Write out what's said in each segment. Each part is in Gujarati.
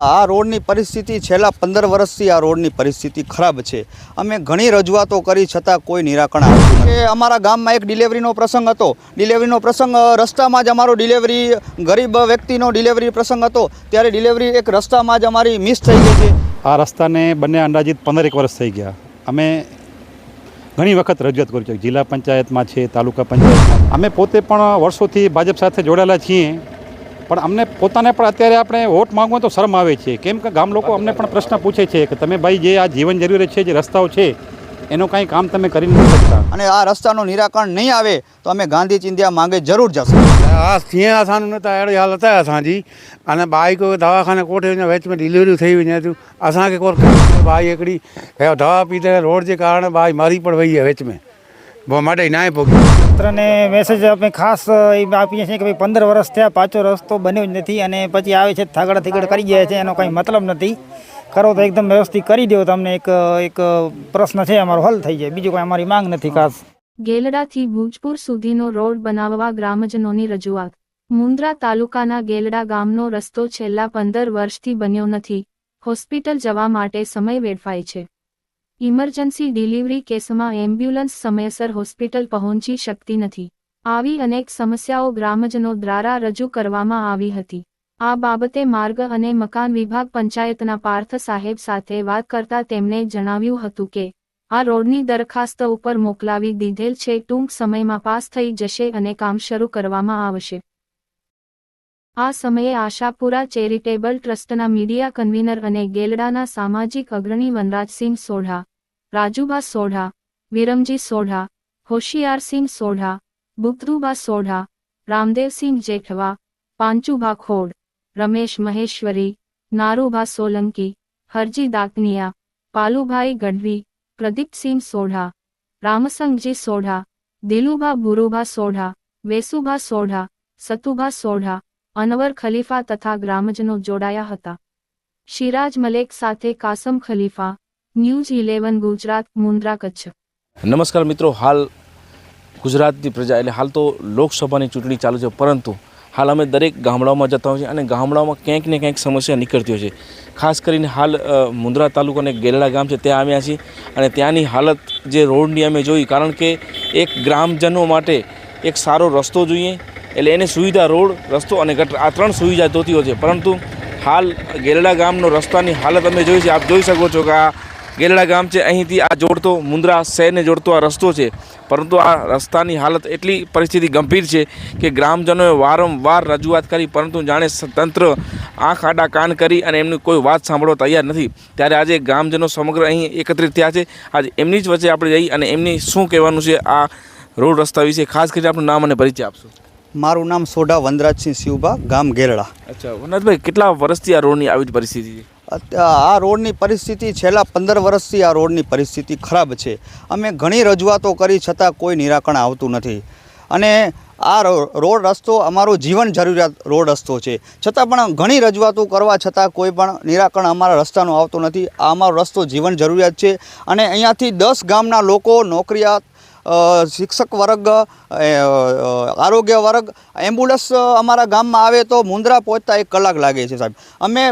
આ રોડની પરિસ્થિતિ છેલ્લા પંદર વર્ષથી આ રોડની પરિસ્થિતિ ખરાબ છે. અમે ઘણી રજૂઆતો કરી છતાં કોઈ નિરાકરણ આવ્યું કે અમારા ગામમાં એક ડિલિવરીનો પ્રસંગ હતો. ડિલિવરીનો પ્રસંગ રસ્તામાં જ અમારો ડિલિવરી, ગરીબ વ્યક્તિનો ડિલિવરી પ્રસંગ હતો. ત્યારે ડિલિવરી એક રસ્તામાં જ અમારી મિસ થઈ ગઈ છે આ રસ્તાને બંને અંદાજિત પંદરેક વર્ષ થઈ ગયા. અમે ઘણી વખત રજૂઆત કરી છે જિલ્લા પંચાયતમાં છે, તાલુકા પંચાયતમાં. અમે પોતે પણ વર્ષોથી ભાજપ સાથે જોડાયેલા છીએ, પણ અમને પોતાને પણ અત્યારે આપણે વોટ માંગવો તો શરમ આવે છે. કેમ કે ગામ લોકો અમને પણ પ્રશ્ન પૂછે છે કે તમે ભાઈ જે આ જીવન જરૂરી છે, જે રસ્તાઓ છે, એનું કાંઈ કામ તમે કરી નથી શકતા. અને આ રસ્તાનું નિરાકરણ નહીં આવે તો અમે ગાંધી ચિંધ્યા માંગે જરૂર જશું. हा कीअं असां न त अहिड़ी हालत आहे असांजी अने बाई को दवाखाने कोठे वञो विच में डिलीवरियूं ठही वञे थियूं असांखे कोर बाई हिकिड़ी हे दवा पीते रोड जे कारण बाई मरी पण वई आहे विच में पोइ माॾे नाहे पोगी તંત્રને મેસેજ અમે ખાસ એ આપીએ છીએ કે ભાઈ પંદર વર્ષ થયા પાછો રસ્તો બન્યો જ નથી અને પછી આવે છે થાગડ થીગડ કરી જાય છે એનો કંઈ મતલબ નથી કરો તો એકદમ વ્યવસ્થિત કરી દો તમને એક એક પ્રશ્ન છે અમારો હલ થઈ જાય બીજું કોઈ અમારી માંગ નથી ખાસ ગેલડાથી ભુજપુર સુધીનો રોડ બનાવવા ગ્રામજનોની રજૂઆત. મુન્દ્રા તાલુકાના ગેલડા ગામનો રસ્તો છેલ્લા પંદર વર્ષથી બન્યો નથી. હોસ્પિટલ જવા માટે સમય વેડફાય છે. ઇમરજન્સી ડિલિવરી કેસમાં એમ્બ્યુલન્સ સમયસર હોસ્પિટલ પહોંચી શકતી નથી. આવી અનેક સમસ્યાઓ ગ્રામજનો દ્વારા રજૂ કરવામાં આવી હતી. આ બાબતે માર્ગ અને મકાન વિભાગ પંચાયતના પાર્થ સાહેબ સાથે વાત કરતા તેમણે જણાવ્યું હતું કે આ રોડની દરખાસ્ત ઉપર મોકલાવી દીધેલ છે. ટૂંક સમયમાં પાસ થઈ જશે અને કામ શરૂ કરવામાં આવશે. આ સમયે આશાપુરા ચેરિટેબલ ટ્રસ્ટના મીડિયા કન્વીનર અને ગેલડાના સામાજિક અગ્રણી વનરાજસિંહ સોઢા, રાજુબા સોઢા, વિરમજી સોઢા, હોશિયારસિંહ સોઢા બુકરુબા સોઢા, રામદેવસિંહ જેઠવા, પાંચુભા ખોડ, રમેશ મહેશ્વરી, નારુભા સોલંકી, હરજી દાકનિયા, પાલુભાઈ ગઢવી પ્રદીપસિંહ સોઢા, રામસંગજી સોઢા, દિલુભા ભુરુભા સોઢા, વેસુભા સોઢા, સતુભા સોઢા, અનવર ખલીફા તથા ગ્રામજનો જોડાયા હતા. શિરાજ મલેક સાથે કાસમ ખલીફા, ન્યૂઝ ઇલેવન ગુજરાત, મુન્દ્રા કચ્છ. નમસ્કાર મિત્રો, હાલ ગુજરાતની પ્રજા, એટલે હાલ તો લોકસભાની ચૂંટણી ચાલુ છે, પરંતુ હાલ અમે દરેક ગામડાઓમાં જતા હોઈએ અને ગામડાઓમાં ક્યાંક ને ક્યાંક સમસ્યા નીકળતી હોય છે. ખાસ કરીને હાલ મુંદ્રા તાલુકો તાલુકાને ગેલડા ગામ છે, ત્યાં આવ્યા છીએ અને ત્યાંની હાલત જે રોડની અમે જોઈ, કારણ કે એક ગ્રામજનો માટે એક સારો રસ્તો જોઈએ, એટલે એને સુવિધા રોડ, રસ્તો અને ગટર, આ ત્રણ સુવિધા જોતી હોય છે. પરંતુ હાલ ગેરડા ગામનો રસ્તાની હાલત અમે જોઈ છે, આપ જોઈ શકો છો કે આ ગેરડા ગામ છે. અહીંથી આ જોડતો મુન્દ્રા શહેરને જોડતો આ રસ્તો છે. પરંતુ આ રસ્તાની હાલત એટલી પરિસ્થિતિ ગંભીર છે કે ગ્રામજનોએ વારંવાર રજૂઆત કરી પરંતુ જાણે તંત્ર આંખ આડા કાન કરી અને એમની કોઈ વાત સાંભળવા તૈયાર નથી. ત્યારે આજે ગ્રામજનો સમગ્ર અહીં એકત્રિત થયા છે. આજે એમની જ વચ્ચે આપણે જઈ અને એમની શું કહેવાનું છે આ રોડ રસ્તા વિશે ખાસ કરીને આપણું નામ અને પરિચય આપશો. મારું નામ સોઢા વનરાજસિંહ શિવભા ગામ ગેરડા. અચ્છા વનરાજભાઈ કેટલા વર્ષથી આ રોડની આવી જ પરિસ્થિતિ છે? આ રોડની પરિસ્થિતિ છેલ્લા પંદર વર્ષથી આ રોડની પરિસ્થિતિ ખરાબ છે. અમે ઘણી રજૂઆતો કરી છતાં કોઈ નિરાકરણ આવતું નથી. અને આ રોડ રસ્તો અમારો જીવન જરૂરિયાત રોડ રસ્તો છે. છતાં પણ ઘણી રજૂઆતો કરવા છતાં કોઈ પણ નિરાકરણ અમારા રસ્તાનું આવતું નથી. આ અમારો રસ્તો જીવન જરૂરિયાત છે. અને અહીંયાથી દસ ગામના લોકો નોકરિયાત શિક્ષક વર્ગ આરોગ્ય વર્ગ, એમ્બ્યુલન્સ અમારા ગામમાં આવે તો મુંદ્રા પહોંચતા એક કલાક લાગે છે સાહેબ. અમે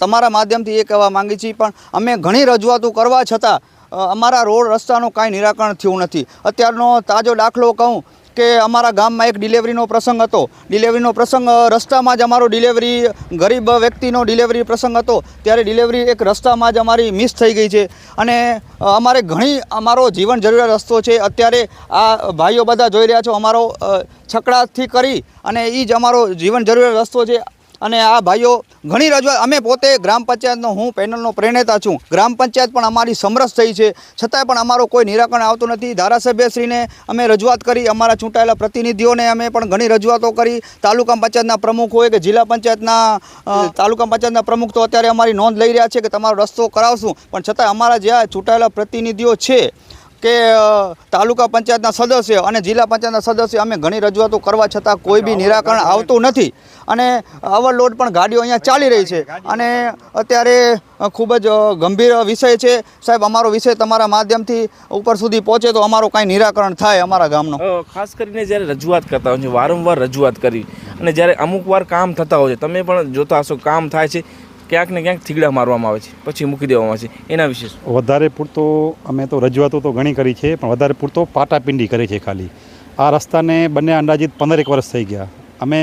તમારા માધ્યમથી એ કહેવા માંગીએ છીએ, પણ અમે ઘણી રજૂઆતો કરવા છતાં અમારા રોડ રસ્તાનું કાંઈ નિરાકરણ થયું નથી. અત્યારનો તાજો દાખલો કહું કે અમારા ગામમાં એક ડિલિવરીનો પ્રસંગ હતો. ડિલિવરીનો પ્રસંગ રસ્તામાં જ અમારો ડિલિવરી ગરીબ વ્યક્તિનો ડિલિવરી પ્રસંગ હતો. ત્યારે ડિલિવરી એક રસ્તામાં જ અમારી મિસ થઈ ગઈ છે. અને અમારે ઘણી અમારો જીવન જરૂરિયાત રસ્તો છે. અત્યારે આ ભાઈઓ બધા જોઈ રહ્યા છો, અમારો છકડાથી કરી અને એ જ અમારો જીવન જરૂરિયાત રસ્તો છે. અને આ ભાઈઓ, ઘણી રજૂઆત અમે પોતે ગ્રામ પંચાયતનો, હું પેનલનો પ્રેરણેતા છું. ગ્રામ પંચાયત પણ અમારી સમરસ થઈ છે. છતાંય પણ અમારો કોઈ નિરાકરણ આવતું નથી. ધારાસભ્યશ્રીને અમે રજૂઆત કરી, અમારા ચૂંટાયેલા પ્રતિનિધિઓને અમે પણ ઘણી રજૂઆતો કરી. તાલુકા પંચાયતના પ્રમુખ હોય કે જિલ્લા પંચાયતના તાલુકા પંચાયતના પ્રમુખ તો અત્યારે અમારી નોંધ લઈ રહ્યા છે કે તમારો રસ્તો કરાવશું. પણ છતાં અમારા જે ચૂંટાયેલા પ્રતિનિધિઓ છે કે તાલુકા પંચાયતના સદસ્ય અને જિલ્લા પંચાયતના સદસ્ય અમે ઘણી રજૂઆતો કરવા છતાં કોઈ બી નિરાકરણ આવતું નથી. અને ઓવરલોડ પણ ગાડીઓ અહીંયા ચાલી રહી છે. અને અત્યારે ખૂબ જ ગંભીર વિષય છે. સાહેબ, અમારો વિષય તમારા માધ્યમથી ઉપર સુધી પહોંચે તો અમારું કાંઈ નિરાકરણ થાય અમારા ગામનો. ખાસ કરીને જ્યારે રજૂઆત કરતા હોય છે, વારંવાર રજૂઆત કરી. અને જ્યારે અમુક વાર કામ થતા હોય છે, તમે પણ જોતા હશો, કામ થાય છે. ક્યાંક ને ક્યાંક થીગડા મારવામાં આવે છે, પછી મૂકી દેવામાં આવે છે. એના વિશે વધારે પૂરતો અમે તો રજૂઆતો તો ઘણી કરી છે, પણ વધારે પૂરતો પાટાપિંડી કરી છે ખાલી. આ રસ્તાને બંને અંદાજિત પંદરેક વર્ષ થઈ ગયા. અમે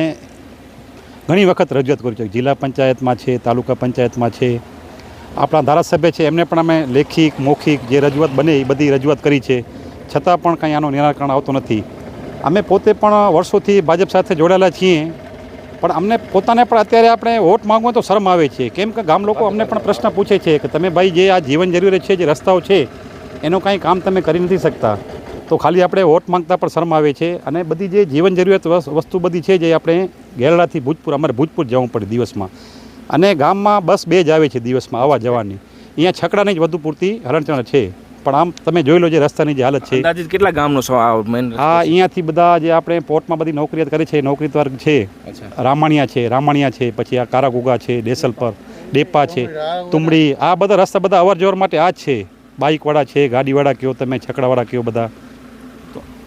ઘણી વખત રજૂઆત કરી છે. જિલ્લા પંચાયતમાં છે, તાલુકા પંચાયતમાં છે. આપણા ધારાસભ્ય છે, એમને પણ અમે લેખિક, મૌખિક જે રજૂઆત બને એ બધી રજૂઆત કરી છે. છતાં પણ કંઈ આનું નિરાકરણ આવતું નથી. અમે પોતે પણ વર્ષોથી ભાજપ સાથે જોડાયેલા છીએ. પણ અમને પોતાને પણ અત્યારે આપણે વોટ માંગવા તો શરમ આવે છે. કેમ કે ગામ લોકો અમને પણ પ્રશ્ન પૂછે છે કે તમે ભાઈ જે આ જીવન જરૂરિયાત છે, જે રસ્તાઓ છે, એનું કાંઈ કામ તમે કરી નથી શકતા. તો ખાલી આપણે વોટ માંગતા પણ શરમ આવે છે અને બધી જે જીવન જરૂરિયાત વસ- વસ્તુ બધી છે જે આપણે ગેરડાથી ભૂજપુર અમારે ભૂજપુર જવું પડે દિવસમાં. અને ગામમાં બસ બે જ આવે છે દિવસમાં, આવવા જવાની. અહીંયા છકડાની જ વધુ પૂરતી હરણચરણ છે. પણ આમ તમે જોઈ લો જે રસ્તાની જે હાલત છે. અંદાજિત કેટલા ગામનો મેન આ અહીંયાથી બધા જે આપણે પોર્ટમાં બધી નોકરીયાત કરે છે નોકરી વર્ગ છે રામાણિયા છે રામાણિયા છે પછી આ કારાગુગા છે ડેસલપર ડેપા છે તુમડી. આ બધા રસ્તા બધા અવર જવર માટે આ જ છે. બાઇકવાળા છે ગાડીવાળા કયો તમે છકડાવાળા કયો બધા.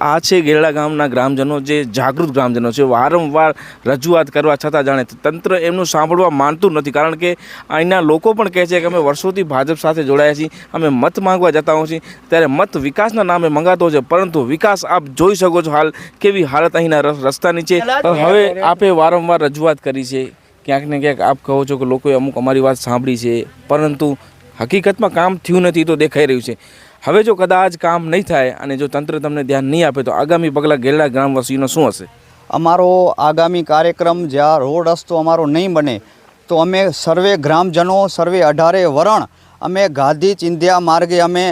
આ છે ગેરડા ગામના ગ્રામજનો જે જાગૃત ગ્રામજનો છે વારંવાર રજૂઆત કરવા છતાં જાણે તંત્ર એમનું સાંભળવા માનતું નથી. કારણ કે અહીંના લોકો પણ કહે છે કે અમે વર્ષોથી ભાજપ સાથે જોડાયા છીએ અમે મત માંગવા જતા હોઈએ છીએ. ત્યારે મત વિકાસના નામે મંગાતો છે પરંતુ વિકાસ આપ જોઈ શકો છો હાલ કેવી હાલત અહીંના રસ- રસ્તાની છે. હવે આપે વારંવાર રજૂઆત કરી છે. ક્યાંક ને ક્યાંક આપ કહો છો કે લોકોએ અમુક અમારી વાત સાંભળી છે પરંતુ હકીકતમાં કામ થયું નથી તો દેખાઈ રહ્યું છે. હવે જો કદાચ કામ નહીં થાય અને જો તંત્ર તમને ધ્યાન નહીં આપે તો આગામી પગલાં ગેરડા ગ્રામવાસીઓનો શું હશે? અમારો આગામી કાર્યક્રમ જ્યાં રોડ રસ્તો અમારો નહીં બને, તો અમે સર્વે ગ્રામજનો, સર્વે અઢારે વરણ, અમે ગાંધી ચિંધ્યા માર્ગે અમે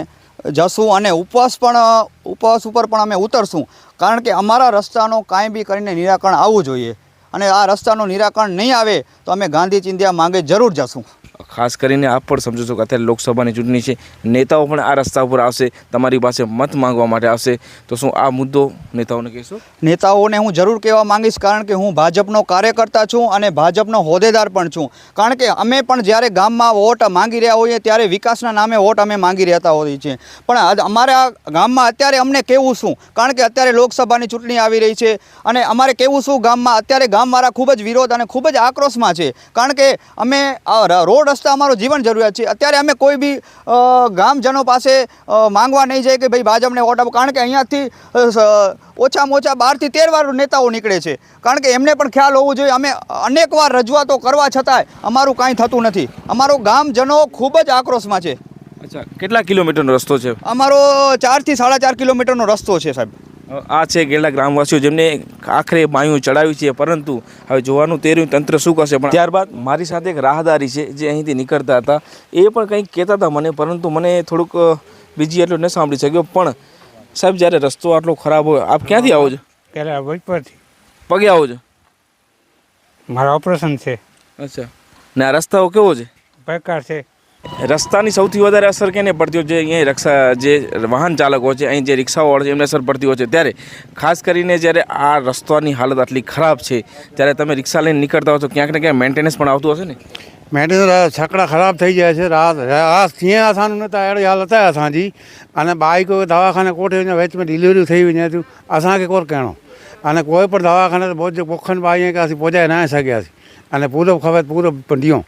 જશું અને ઉપવાસ પણ, ઉપવાસ ઉપર પણ અમે ઉતરશું. કારણ કે અમારા રસ્તાનો કાંઈ બી કરીને નિરાકરણ આવવું જોઈએ. અને આ રસ્તાનું નિરાકરણ નહીં આવે તો અમે ગાંધી ચિંધ્યા માર્ગે જરૂર જશું. ખાસ કરીને આપ પણ સમજો છો કે અત્યારે લોકસભાની ચૂંટણી છે. નેતાઓ પણ આ રસ્તા ઉપર આવશે. તમારી પાસે મત માંગવા માટે આવશે. તો શું આ મુદ્દો નેતાઓને કહેશો? નેતાઓને હું જરૂર કહેવા માંગીશ કારણ કે હું ભાજપનો કાર્યકર્તા છું અને ભાજપનો હોદ્દેદાર પણ છું. કારણ કે અમે પણ જ્યારે ગામમાં વોટ માંગી રહ્યા હોઈએ ત્યારે વિકાસના નામે વોટ અમે માંગી રહેતા હોઈએ છીએ. પણ અમારા ગામમાં અત્યારે અમને કેવું શું? કારણ કે અત્યારે લોકસભાની ચૂંટણી આવી રહી છે અને અમારે કેવું શું ગામમાં? અત્યારે ગામવાળા ખૂબ જ વિરોધ અને ખૂબ જ આક્રોશમાં છે. કારણ કે અમે રોડ રસ્તા અમારો જીવન જરૂરિયાત છે. અત્યારે અમે કોઈ બી ગામજનો પાસે માંગવા નહીં જાય કે ભાઈ ભાજપને વોટ આપો. કારણ કે અહીંયાથી ઓછામાં ઓછા બારથી તેર વાર નેતાઓ નીકળે છે. કારણ કે એમને પણ ખ્યાલ હોવો જોઈએ. અમે અનેકવાર રજૂઆતો કરવા છતાંય અમારું કાંઈ થતું નથી. અમારો ગામજનો ખૂબ જ આક્રોશમાં છે. અચ્છા કેટલા કિલોમીટરનો રસ્તો છે? અમારો ચારથી સાડા ચાર કિલોમીટરનો રસ્તો છે સાહેબ. આ છે ગેરડા ગ્રામવાસીઓ જેમને આખરે બાયું ચડાવ્યું છે પરંતુ હવે જોવાનું તે રહ્યું તંત્ર શું કરશે? પણ ત્યારબાદ મારી સાથે એક રાહદારી છે જે અહીંથી નીકળતા હતા. એ પણ કંઈક કહેતા હતા મને પરંતુ મને થોડુંક બીજી એટલું ન સાંભળી શક્યો. પણ સાહેબ જ્યારે રસ્તો આટલો ખરાબ હોય આપ ક્યાંથી આવો છો? ત્યારે ભોજપુરથી પગે આવો છો? મારા ઓપરેશન છે. અચ્છા. ને આ રસ્તાઓ કેવો છે? બેકાર છે. રસ્તાની સૌથી વધારે અસર કેને પડતી હોય છે અહીંયા રક્ષા જે વાહન ચાલકો છે અહીં જે રિક્ષાવાળા છે એમને અસર પડતી હોય છે ત્યારે ખાસ કરીને જ્યારે આ રસ્તાની હાલત આટલી ખરાબ છે ત્યારે તમે રિક્ષા લઈને નીકળતા હો તો ક્યાંક ને ક્યાંક મેન્ટેનન્સ પણ આવતું હશે ને મેડિસિન છકડા ખરાબ થઈ જાય છે રાત આ थिए असां न त अहिड़ी हालत आहे असांजी अने बाइक दवाखाने कोठे वञो विच में डिलीवरी થઈ वञे थियूं असांखे कोन कहिड़ो अने कोई पण दवाखाने ते पहुचे पोखनि पाई કે ਅਸੀਂ પહોંચાઈ ના સગ્યાસી અને પૂરો ખબર પૂરો પંડિયો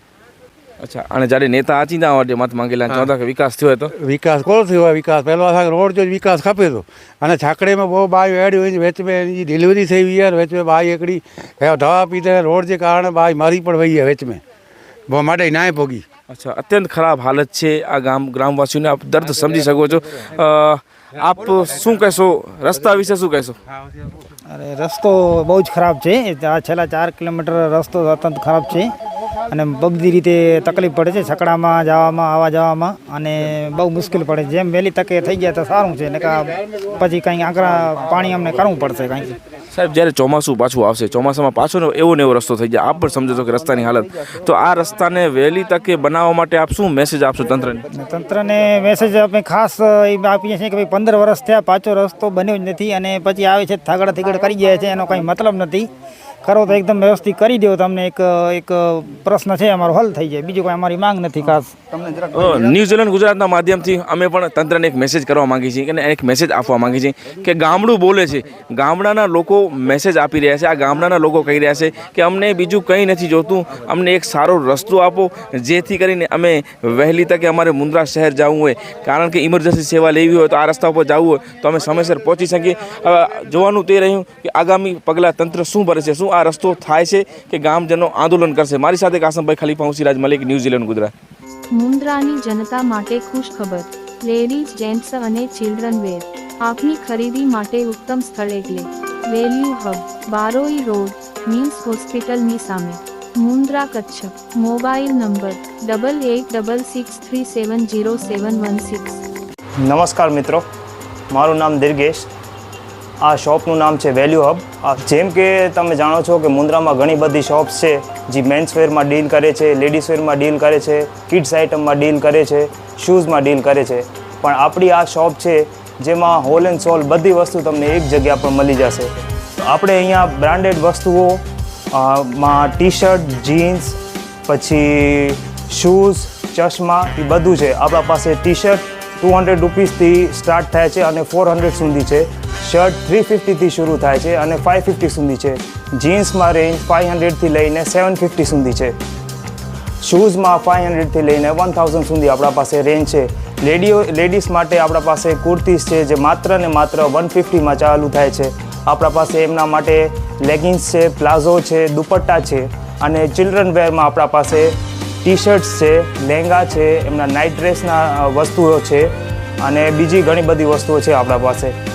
અચ્છા અને જ્યારે નેતા આચીંદા માટે મત માંગેલા ચોથા કે વિકાસ થયો હતો વિકાસ કોણ થયો વિકાસ. પહેલો સાંગ રોડ જો વિકાસ ખપે તો. અને છાકડીમાં બહુ બાય એડી હોય વેચમાં એની ડિલિવરી થઈ ગઈ યાર વેચ મેં બાઈ એકડી. દવા પીધે રોડ જે કારણે બાય મારી પણ વહી વેચ મેં બહુ માટે નાય ભોગી. અચ્છા અત્યંત ખરાબ હાલત છે આ ગામ ગ્રામવાસીઓને આપ દર્દ સમજી શકો છો. આપ શું કહેશો? રસ્તા વિશે શું કહેશો? અરે રસ્તો બહુ જ ખરાબ છે. છેલ્લા ચાર કિલોમીટર રસ્તો અત્યંત ખરાબ છે. અને બધી રીતે તકલીફ પડે છે છકડામાં જવામાં આવવા જવામાં અને બહુ મુશ્કેલ પડે છે. જેમ વહેલી તકે થઈ ગયા તો સારું છે ને પછી કંઈ આંકડા પાણી અમને કરવું પડશે કંઈ. સાહેબ જ્યારે ચોમાસું પાછું આવશે ચોમાસામાં પાછો એવો ને એવો રસ્તો થઈ જાય. આપ પણ સમજો છો કે રસ્તાની હાલત. તો આ રસ્તાને વહેલી તકે બનાવવા માટે આપ શું મેસેજ આપશો તંત્રને? તંત્રને મેસેજ અમે ખાસ એ આપીએ છીએ કે ભાઈ પંદર વર્ષ થયા પાછો રસ્તો બન્યો જ નથી અને પછી આવે છે થાગડા થીગડ કરી જાય છે એનો કંઈ મતલબ નથી. કરો તો એકદમ વ્યવસ્થિત કરી દો. તમને એક એક પ્રશ્ન છે અમારો હલ થઈ જાય. બીજું કોઈ અમારી માંગ નથી ખાસ. ન્યૂઝીલેન્ડ ગુજરાતના માધ્યમથી અમે પણ તંત્રને એક મેસેજ કરવા માગીએ છીએ અને એક મેસેજ આપવા માગીએ છીએ કે ગામડું બોલે છે. ગામડાના લોકો મેસેજ આપી રહ્યા છે. આ ગામડાના લોકો કહી રહ્યા છે કે અમને બીજું કંઈ નથી જોતું. અમને એક સારો રસ્તો આપો જેથી કરીને અમે વહેલી તકે અમારે મુન્દ્રા શહેર જવું હોય. કારણ કે ઇમરજન્સી સેવા લેવી હોય તો આ રસ્તા ઉપર જવું હોય તો અમે સમયસર પહોંચી શકીએ. જોવાનું તે રહ્યું કે આગામી પગલાં તંત્ર શું ભરે છે શું આ રસ્તો થાય છે કે ગામજનો આંદોલન કરશે. મારી સાથે કાસમભાઈ ખલીફા હું સિરાજ મલિક ન્યૂઝીલેન્ડ ગુજરાત. મુન્દ્રાની જનતા માટે ખુશ ખબર લેડીઝ જેન્ટ્સ અને ચિલ્ડ્રન વેર આપની ખરીદી માટે ઉત્તમ સ્થળ એટલે. Value hub Baroi road means હોસ્પિટલની સામે. Mundra Kutch. Mobile number double eight double six three seven zero seven one six નમસ્કાર મિત્રો. મારું નામ દિર્ગેશ. આ શોપનું નામ છે વેલ્યુ હબ. જેમ કે તમે જાણો છો કે મુન્દ્રામાં ઘણી બધી શોપ્સ છે જે મેન્સવેરમાં ડીલ કરે છે, લેડીઝ વેરમાં ડીલ કરે છે, કિડ્સ આઇટમમાં ડીલ કરે છે, શૂઝમાં ડીલ કરે છે. પણ આપણી આ શોપ છે જેમાં હોલ એન્ડ સોલ બધી વસ્તુ તમને એક જગ્યા પર મળી જશે. આપણે અહીંયા બ્રાન્ડેડ વસ્તુઓ માં ટી શર્ટ જીન્સ, પછી શૂઝ, ચશ્મા એ બધું છે. આપણા પાસે ટી શર્ટ ટુ હંડ્રેડ રૂપીસથી સ્ટાર્ટ થાય છે અને ફોર હંડ્રેડ સુધી છે. શર્ટ થ્રી ફિફ્ટીથી શરૂ થાય છે અને ફાઇવ ફિફ્ટી સુધી છે. જીન્સમાં રેન્જ ફાઇવ હંડ્રેડથી લઈને સેવન ફિફ્ટી સુધી છે. શૂઝમાં ફાઇવ હંડ્રેડથી લઈને વન થાઉઝન્ડ સુધી આપણા પાસે રેન્જ છે. લેડીઓ, લેડીઝ માટે આપણા પાસે કુર્તીઝ છે જે માત્ર ને માત્ર વન ફિફ્ટીમાં ચાલુ થાય છે. આપણા પાસે એમના માટે લેગિન્સ છે, પ્લાઝો છે, દુપટ્ટા છે અને ચિલ્ડ્રન વેરમાં આપણા પાસે ટી શર્ટ્સ છે લહેંગા છે, એમના નાઇટ ડ્રેસના વસ્તુઓ છે અને બીજી ઘણી બધી વસ્તુઓ છે આપણા પાસે.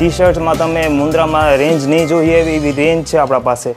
ટી શર્ટમાં તમે મુન્દ્રામાં રેન્જ નહીં જોઈએ એવી રેન્જ છે આપણા પાસે.